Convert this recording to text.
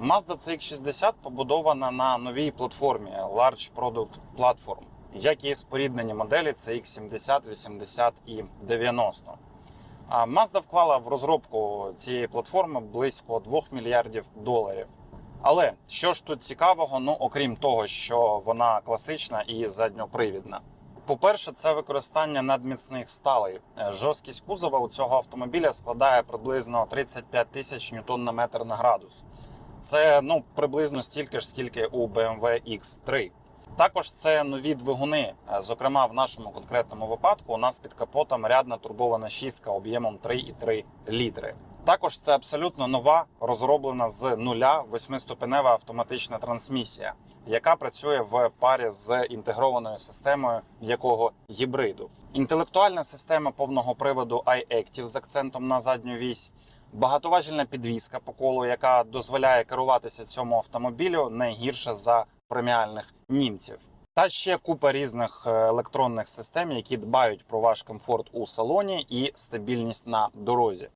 Mazda CX-60 побудована на новій платформі Large Product Platform, як і споріднені моделі CX-70, 80 і 90. А Mazda вклала в розробку цієї платформи близько 2 мільярдів доларів. Але що ж тут цікавого, ну окрім того, що вона класична і задньопривідна. По-перше, це використання надміцних сталей. Жорсткість кузова у цього автомобіля складає приблизно 35 тисяч ньютон на метр на градус. Це ну приблизно стільки ж, скільки у BMW X3. Також це нові двигуни. Е, Зокрема, в нашому конкретному випадку у нас під капотом рядна турбована шістка об'ємом 3,3 літри. Також це абсолютно нова, розроблена з нуля восьмиступенева автоматична трансмісія, яка працює в парі з інтегрованою системою якого гібриду. Інтелектуальна система повного приводу iActive з акцентом на задню вісь, багатоважільна підвізка по колу, яка дозволяє керуватися цьому автомобілю не гірше за преміальних німців. Та ще купа різних е, електронних систем, які дбають про ваш комфорт у салоні і стабільність на дорозі.